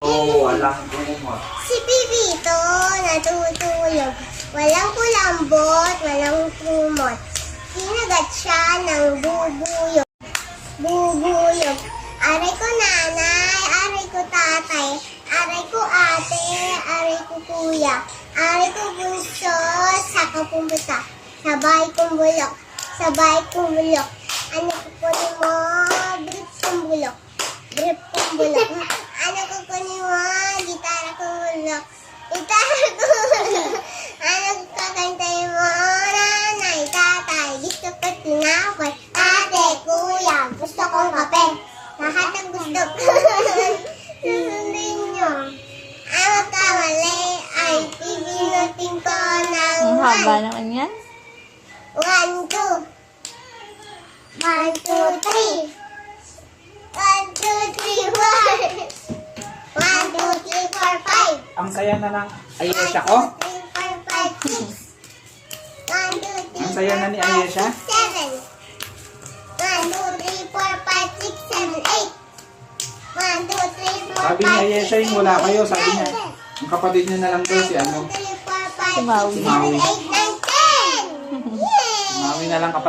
Oo, oh, alam ko mo. Si Pipito natutulog. Walang kulambot, walang kumot. Kinagat siya ng bubuyog. Bubuyog. Aray ko nanay, aray ko tatay, aray ko ate, aray ko kuya, aray ko bunso, saka pumunta. Sabay kong bulok, sabay kong bulok. Ano kukunin mo? Brief kong bulok. Brief kong bulok. Ano kukunin mo? Gitara kong bulok. Gitara kong bulok. Ano kakantayin mo? Nanay, tatay, gusto ko tinapay. Ate, kuya, gusto kong kape. Lahat ng gusto ko. Susundin nyo. Ang kamali ay pipinutin ko ng Ang haba naman yan. One, two. One, two, three. One, two, three, four. One, two, three, four, five. Ang saya na lang. Ayesha ko? Ang saya na ni Ayesha? six, seven. One, two, three, four, five, six, seven, eight. One, two, three, four, Sabi ni five, Ayesha six, yung wala kayo, sabi niya. Ang kapatid niya na lang daw si ano. Si Maui. nine, ten. Yay! Mami na lang kapatid.